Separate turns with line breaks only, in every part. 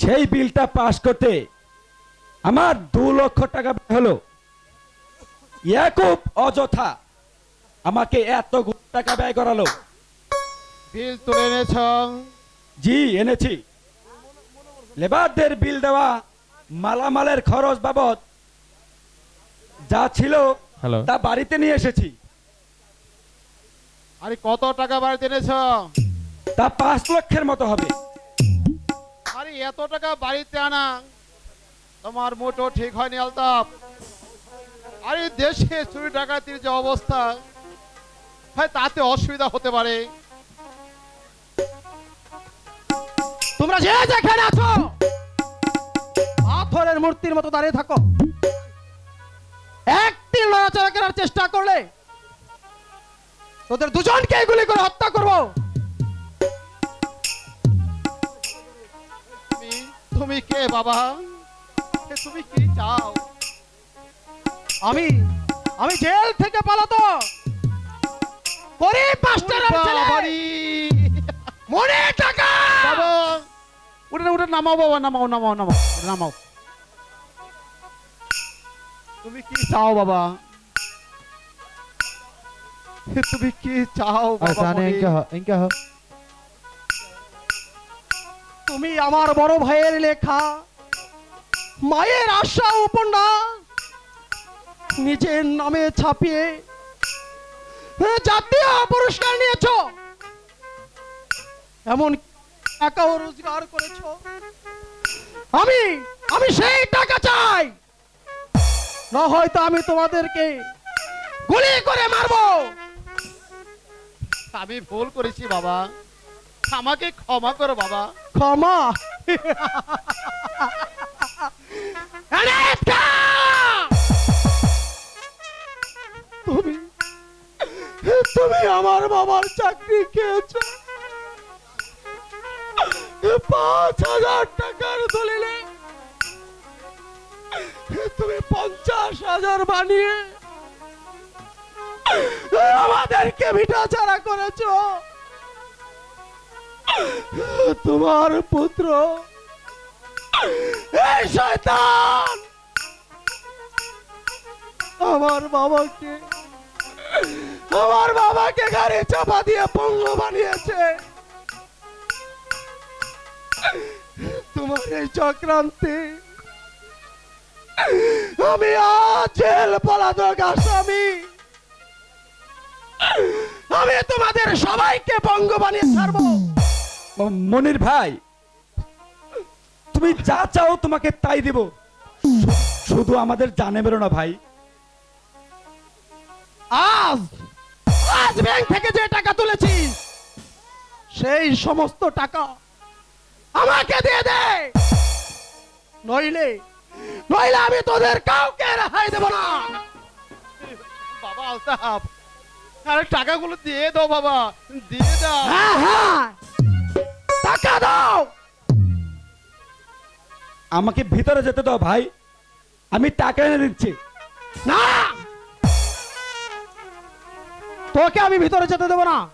সেই বিলটা পাস করতে আমার দু লক্ষ টাকা ব্যয় হলো। ইয়াকুব অযথা আমাকে এত টাকা ব্যয় করালো।
বিল তুলে এনেছ।
জি এনেছি। লেবারদের বিল দেওয়া মালামালের খরচ বাবদ যা ছিল তা বাড়িতে নিয়ে এসেছি।
আরে কত টাকা বাড়িতে এনেছ?
তা পাঁচ লক্ষের মতো হবে।
আরে এত টাকা বাড়িতে আনা। তোমার মোটো ঠিক হয়নি আলতাপ আরে দেশে চুরি ডাকাতির যে অবস্থা হয় তাতে অসুবিধা হতে পারে।
তোমরা যে যেখানে আছো, পাথরের মূর্তির মতো দাঁড়িয়ে থাকো। একটি নড়াচড়া করার চেষ্টা করলে তোদের দুজনকে গুলি করে হত্যা করব।
তুমি কে বাবা? তুমি কি চাও?
আমি আমি জেল থেকে পালাতো। গরিব মাস্টারের ছেলে।
বাবারি!
মনে টাকা।
বাবা। উঠে উঠে নামাও বাবা নামাও নামাও নামাও নামাও। তুমি কি চাও বাবা? তুমি কি চাও বাবা মনি?
তুমি আমার বড় ভাইয়ের লেখা, মায়ের আশা উপন্যাস নিজের নামে ছাপিয়ে জাতীয় পুরস্কার নিয়েছ। এমন টাকাও রোজগার করেছ। আমি আমি সেই টাকা চাই। না হয়তো আমি তোমাদেরকে গুলি করে মারবো।
আমি ভুল করেছি, বাবা। আমাকে ক্ষমা করো বাবা।
ক্ষমা? তুমি তুমি আমার বাবার চাকরি খেয়েছো। পাঁচ হাজার টাকার দলিলে তুমি পঞ্চাশ হাজার বানিয়ে আমাদেরকে ভিটা ছাড়া করেছ। তোমার পুত্র। এই শয়তান! আমার বাবাকে আমার বাবাকে গাড়ি চাপা দিয়ে পঙ্গ বানিয়েছে। তোমার এই চক্রান্তি আমি আজ জেল পলাতক আসামি। আমি তোমাদের সবাইকে পঙ্গ বানিয়ে ছাড়বো।
মনির ভাই তুমি যা চাও তোমাকে তাই দিব। শুধু আমাদের জানে বেরো না ভাই।
আজ আজ ব্যাংক থেকে যে টাকা তুলেছিস সেই সমস্ত টাকা আমাকে দিয়ে দে। নইলে নইলে আমি তোদের কাউকে রেহাই দেব না।
বাবা আলতাফ আরে টাকাগুলো দিয়ে দাও বাবা দিয়ে দাও।
হ্যাঁ হ্যাঁ। টাকা দাও।
আমাকে ভিতরে যেতে দাও ভাই। আমি টাকা এনে দিচ্ছি।
না! তোকে আমি ভিতরে যেতে দেব না।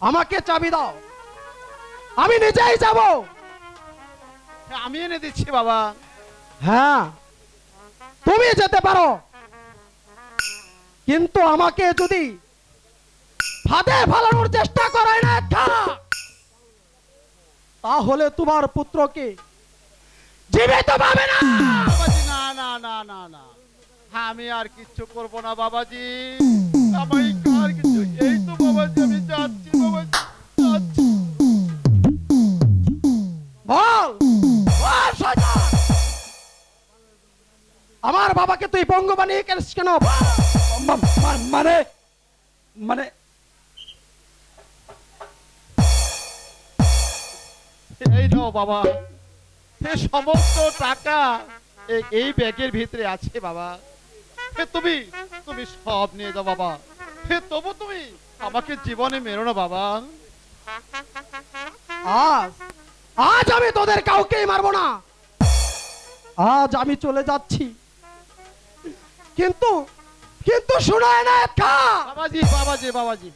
আমাকে চাবি দাও। আমি নিজেই যাব।
আমি এনে দিচ্ছি বাবা।
হ্যাঁ তুমি যেতে পারো। কিন্তু আমাকে যদি ফাঁদে ফালানোর চেষ্টা করায় না একটা তাহলে তোমার পুত্রকে জীবিত পাবে না!
বাবাজি না না না না না। আমি আর কিচ্ছু করব না বাবাজি। আমি আর কিছু এই তো বাবাজি আমি যাচ্ছি বাবাজি যাচ্ছি।
বল! আমার বাবাকে তুই পঙ্গ বানিয়ে কেন?
মানে মানে
এই নাও বাবা। সে সমস্ত টাকা এই- ব্যাগের ভিতরে আছে বাবা। এ তুমি তুমি সব নিয়ে যাও বাবা। এ তবু তুমি আমাকে জীবনে মেরো না বাবা।
আজ আজ আমি তোদের কাউকেই মারবো না। আজ আমি চলে যাচ্ছি। কিন্তু কিন্তু শোনায় না খা।
বাবাজি বাবাজি বাবাজি।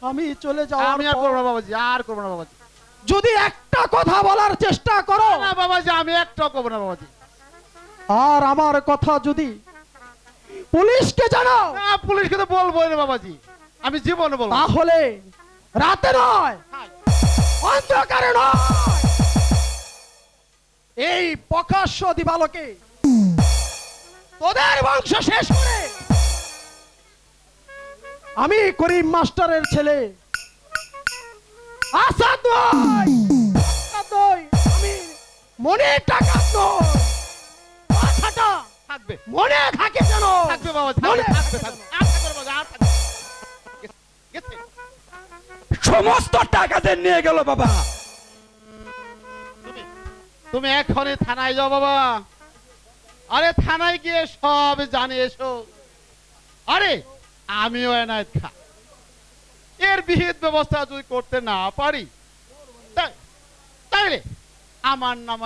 আমি চলে যাওয়ার
আমি আর করব না বাবাজি আর করব না বাবাজি।
যদি একটা কথা বলার চেষ্টা করো
না বাবাজি আমি একটা কব না বাবাজি।
আর আমার কথা যদি পুলিশকে জানাও
না পুলিশকে তো বলব না বাবাজি। আমি জীবনে বলব
তাহলে রাতে নয় অন্ধকারে নয়। এই প্রকাশ্য দিবালোকে তোদের বংশ শেষ করে আমি করিম মাস্টারের ছেলে আসাদ নয়। নয়, আমি মনে টাকা নয়। কথাটা
থাকবে।
মনে থাকে যেন।
থাকবে
মনে।
আর আর।
সমস্ত টাকাতে নিয়ে গেল বাবা।
তুমি তুমি এখনই থানায় যাও বাবা। আরে থানায় গিয়ে সব জানে এসো। আরে আমিও এনায়ত খা এর বিহিত ব্যবস্থা যদি করতে না পারি তাইলে আমার নাম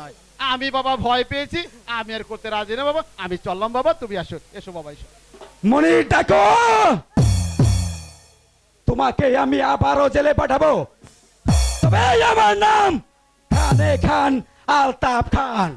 নয়। আমি বাবা ভয় পেয়েছি, আমি আর করতে রাজি না বাবা। আমি চললাম বাবা, তুমি আসো, এসো বাবা, এসো।
মনি ডাকো! তোমাকে আমি আবারও জেলে পাঠাবো। তবে আমার নাম খানে খান, আলতাফ খান।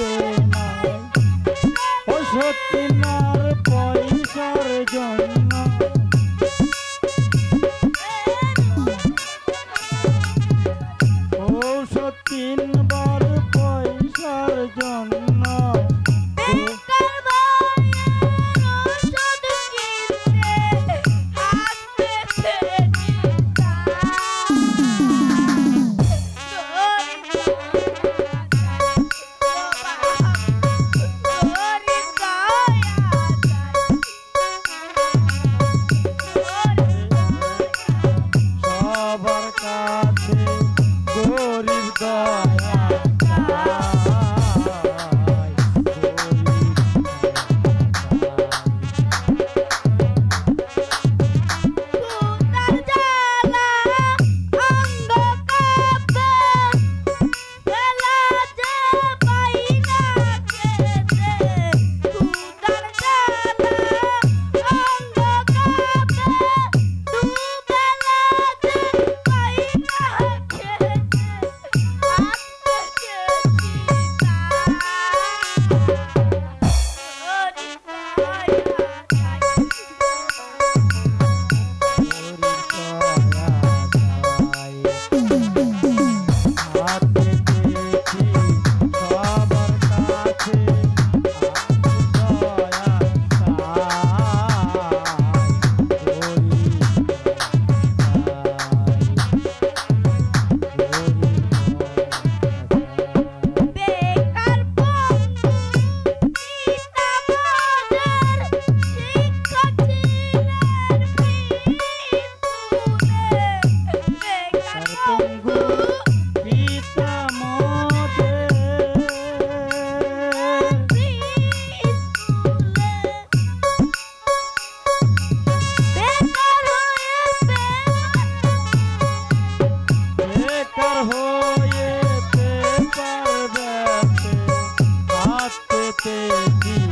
again. de.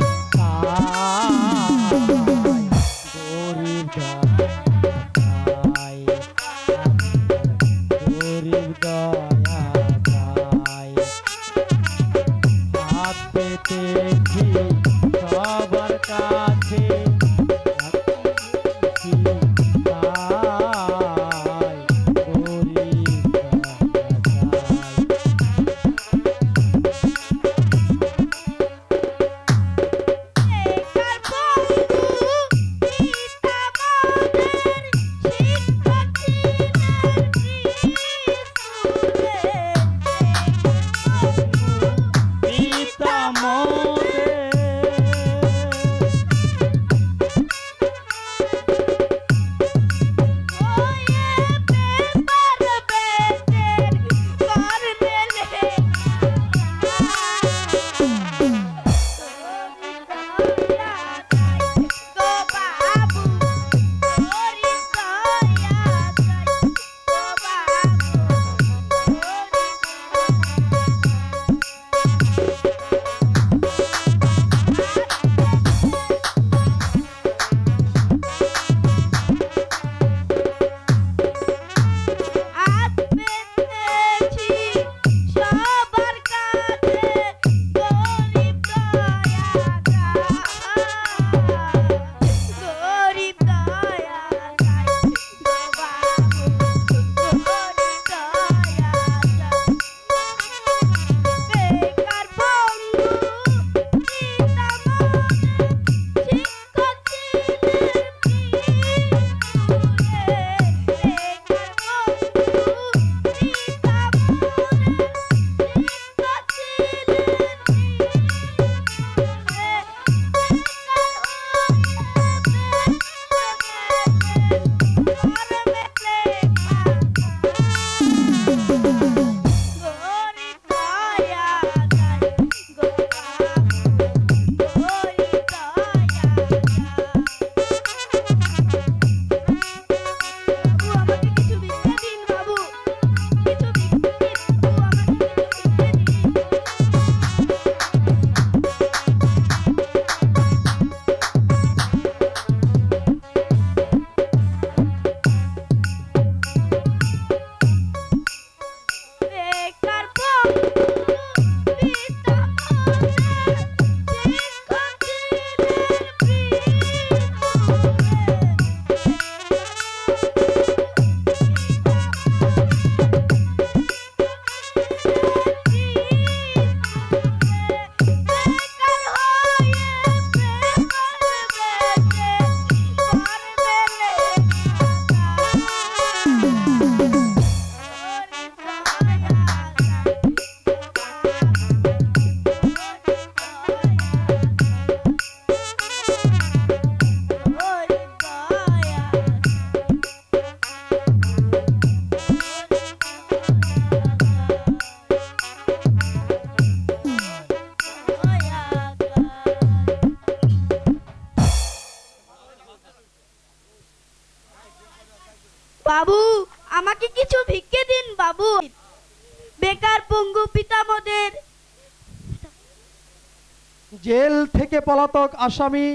পলাতক আসামি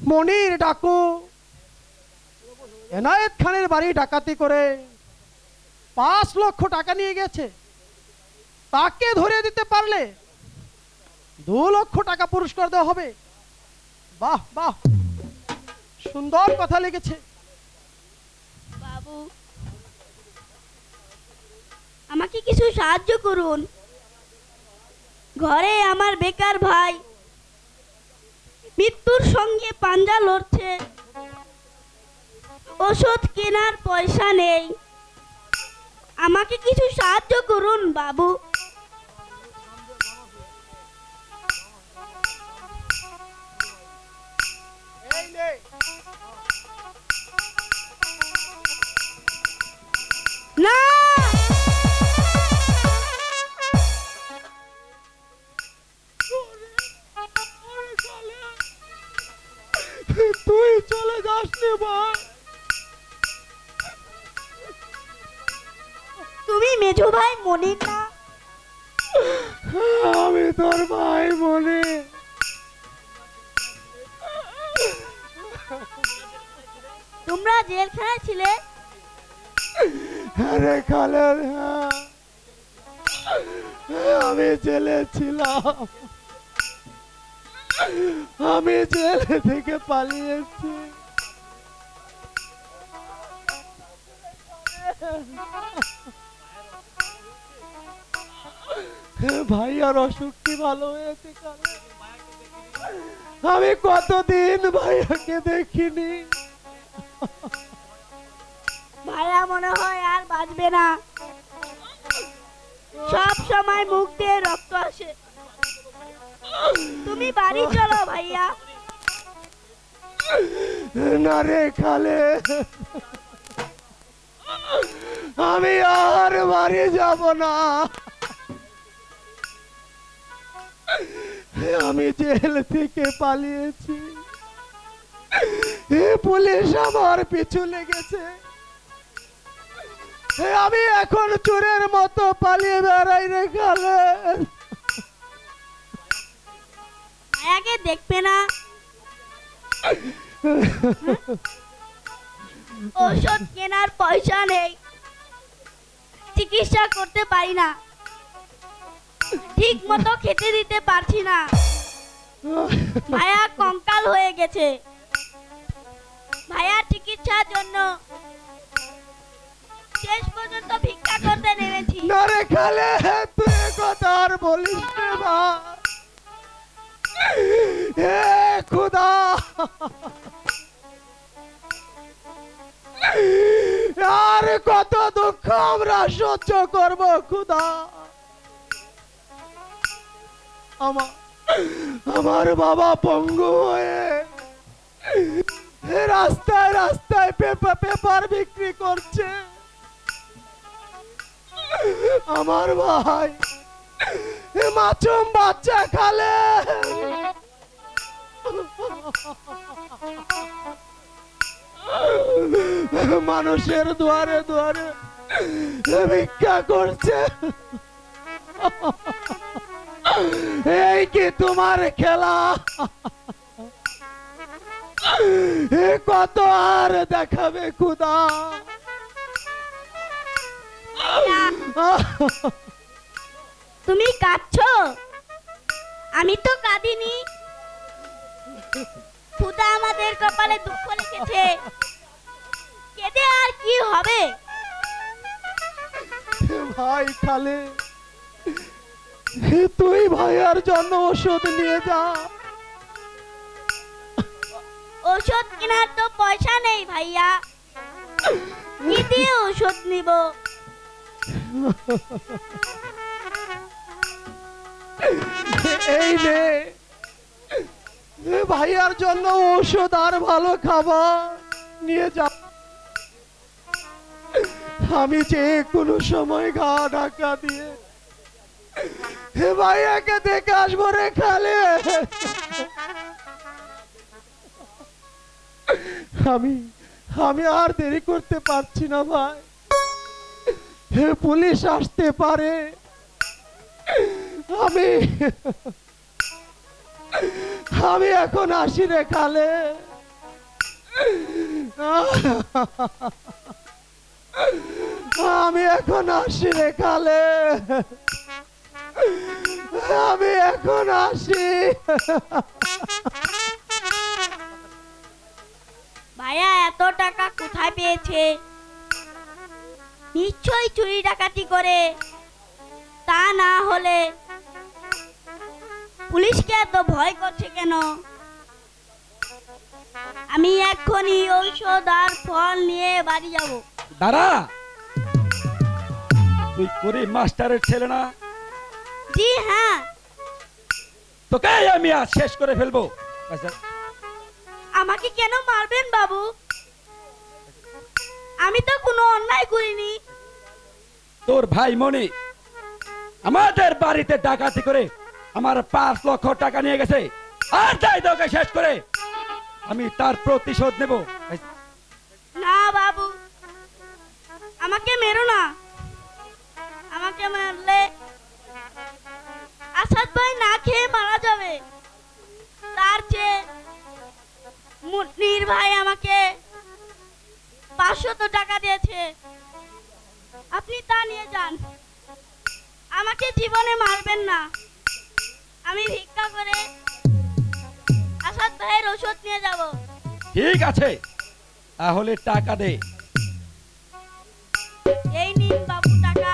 মনির ডাকু এনায়েত খানের বাড়ি ডাকাতি করে পাঁচ লক্ষ টাকা নিয়ে গেছে। তাকে ধরে দিতে পারলে দু লক্ষ টাকা পুরস্কার দেওয়া হবে। বাহ বাহ। সুন্দর কথা লেগেছে
বাবু, আমাকে কিছু সাহায্য করুন। ঘরে আমার বেকার ভাই মৃত্যুর সঙ্গে পাঞ্জা লড়ছে। ওষুধ কেনার পয়সা নেই। আমাকে কিছু সাহায্য করুন বাবু। না।
পালিয়েছি। ভাইয়ার অসুখ কি ভালো হয়েছে আমি কতদিন ভাইয়াকে দেখিনি।
ভাইয়া মনে হয় আর বাঁচবে না। সব সময় মুখ দিয়ে রক্ত আসে। তুমি বাড়ি চলো ভাইয়া।
না রে খালে। আমি আর বাড়ি যাব না। আমি জেল থেকে পালিয়েছি। পুলিশ আমার পিছু লেগেছে। আমি এখন চোরের মতো পালিয়ে বেড়াই রে খালে।
দেখবে না? ওষুধ কেনার পয়সা নেই। চিকিৎসা করতে পারি না। ঠিক মতো খেতে দিতে পারছি না। ভাইয়া কঙ্কাল হয়ে গেছে। ভাইয়ার চিকিৎসার জন্য শেষ পর্যন্ত ভিক্ষা করতে নেমেছি।
না রে খালে, তুই কথা আর বলিস রে এ আর কত দুঃখ আমরা সহ্য করব, খুদা! আমার আমার বাবা পঙ্গু হয়ে রাস্তায় রাস্তায় পেপার পেপার বিক্রি করছে। আমার ভাই মাছুম বাচ্চা খালে। মানুষের দুয়ারে দুয়ারে ভিক্ষা করছে। এই কি তোমার খেলা? কত আর দেখাবে খুদা
তুমি কাঁদছো? আমি তো কাঁদিনি। খুদা আমাদের কপালে দুঃখ লিখেছে কেঁদে আর কি হবে?
ভাই খালে তুই ভাইয়ার জন্য ওষুধ নিয়ে যা।
ওষুধ কেনার তো পয়সা নেই ভাইয়া। কি দিয়ে ওষুধ নিব?
এই নে। ভাইয়ার জন্য ওষুধ আর ভালো খাবার নিয়ে যা। আমি যে কোনো সময় গা ঢাকা দিয়ে হে ভাইয়াকে দেখে আসব রে খালে। আমি আমি আর দেরি করতে পারছি না ভাই। হে পুলিশ আসতে পারে। আমি আমি এখন আসি রে কালে। আমি এখন আসি রে কালে। আমি এখন আসি।
ভাইয়া, এত টাকা কোথায় পেয়েছে? নিশ্চয়ই চুরি ডাকাতি করে। তা না হলে পুলিশকে এত ভয় করছে কেন? আমি এক্ষুনি ঔষধ আর ফল নিয়ে বাড়ি যাব।
দাঁড়া। তুই করিম মাস্টারের ছেলে না?
জি হ্যাঁ।
তোকে আমি আজ শেষ করে ফেলব। আচ্ছা,
আমাকে কেন মারবেন বাবু? আমি তো কোনো অন্যায় করিনি।
তোর ভাই মনি আমাদের বাড়িতে ডাকাতি করে আমার পাঁচ লক্ষ টাকা নিয়ে গেছে। আর তাই তোকে শেষ করে, আমি তার প্রতিশোধ নেব।
না বাবু, আমাকে মেরো না। আমাকে মারলে আসাদ ভাই না খেয়ে মারা যাবে। তার চেয়ে মুন্নির ভাই আমাকে পাঁচশত টাকা দিয়েছে। আপনি তা নিয়ে যান। আমাকে জীবনে মারবেন না। আমি ভিক্ষা করে আসাদ ভাইয়ের ওষুধ নিয়ে যাব।
ঠিক আছে তাহলে টাকা দে।
এই নিন বাবু টাকা।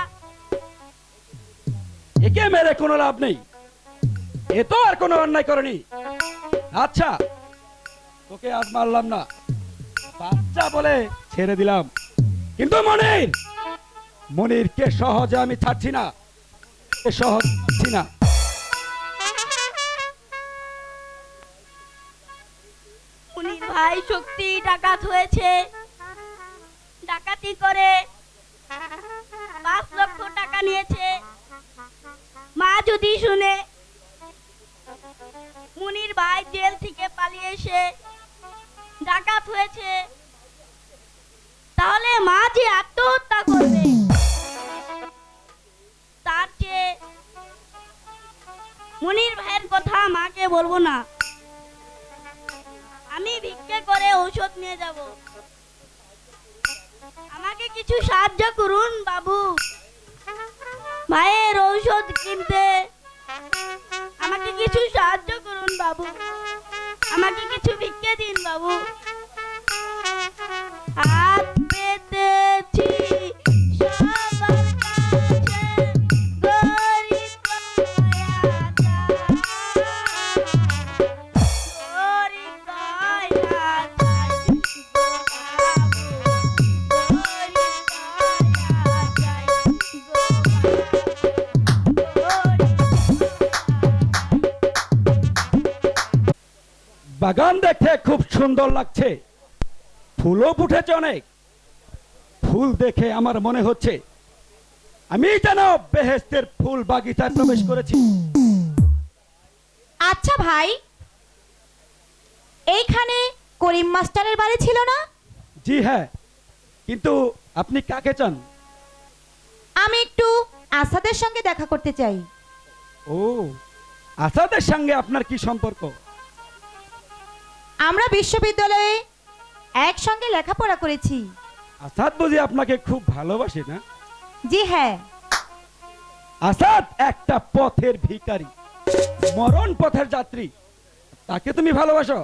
একে মেরে কোনো লাভ নেই। এ তো আর কোনো অন্যায় করেনি। আচ্ছা তোকে আজ মারলাম না। বাচ্চা বলে ছেড়ে দিলাম। কিন্তু মনির মনিরকে সহজে আমি ছাড়ছি না। সহজ ছাড়ছি না।
ভাই শক্তি ডাকাত হয়েছে। ডাকাতি করে পাঁচ লক্ষ টাকা নিয়েছে। মা যদি শুনে, মুনির ভাই জেল থেকে পালিয়ে এসে ডাকাত হয়েছে, তাহলে মা যে আত্মহত্যা করবে, তার চেয়ে মুনির ভাইয়ের কথা মাকে বলব না। আমি ভিক্ষে করে ঔষধ নিয়ে যাব। আমাকে কিছু সাহায্য করুন, বাবু। ভাইয়ের ঔষধ কিনতে। আমাকে কিছু সাহায্য করুন, বাবু। আমাকে কিছু ভিক্ষে দিন, বাবু।
সুন্দর লাগছে। ফুলও ফুটেছে অনেক। ফুল দেখে আমার মনে হচ্ছে আমি যেন বেহেস্তের ফুল বাগিচায় প্রবেশ করেছি।
আচ্ছা ভাই এইখানে করিম মাস্টারের বাড়ি ছিল না?
জি হ্যাঁ কিন্তু আপনি কাকে চান?
আমি একটু আসাদের সঙ্গে দেখা করতে চাই।
ও আসাদের সঙ্গে আপনার কি সম্পর্ক?
আমরা বিশ্ববিদ্যালয়ে একসঙ্গে লেখাপড়া করেছি।
আসাদ বুঝি আপনাকে খুব ভালোবাসে না?
জি হ্যাঁ।
আসাদ একটা পথের ভিখারি মরণ পথের যাত্রী। তাকে তুমি ভালোবাসো?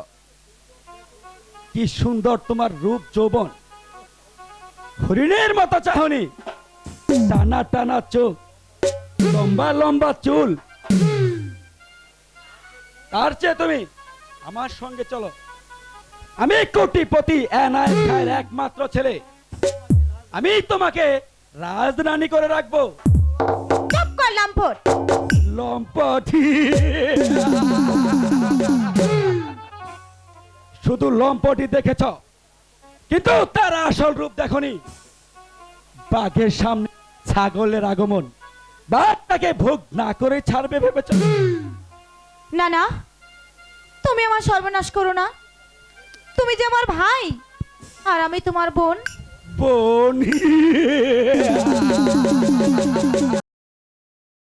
কি সুন্দর তোমার রূপ যৌবন। হরিণের মতো চাহনি টানা টানা চোখ লম্বা লম্বা চুল। তার চেয়ে তুমি? আমার সঙ্গে চলো। আমি কোটিপতি এনআইএ খায়ের একমাত্র ছেলে। আমি তোমাকে রাজধানী করে রাখব।
চুপ কর লাম্পট।
লম্পটি। শুধু লম্পটি দেখেছ কিন্তু তার আসল রূপ দেখনি। বাঘের সামনে ছাগলের আগমন। বাঘটাকে ভোগ না করে ছাড়বে ভেবেছ?
না না তুমি আমার সর্বনাশ করো না। তুমি যে আমার ভাই আর আমি তোমার বোন।
বোন।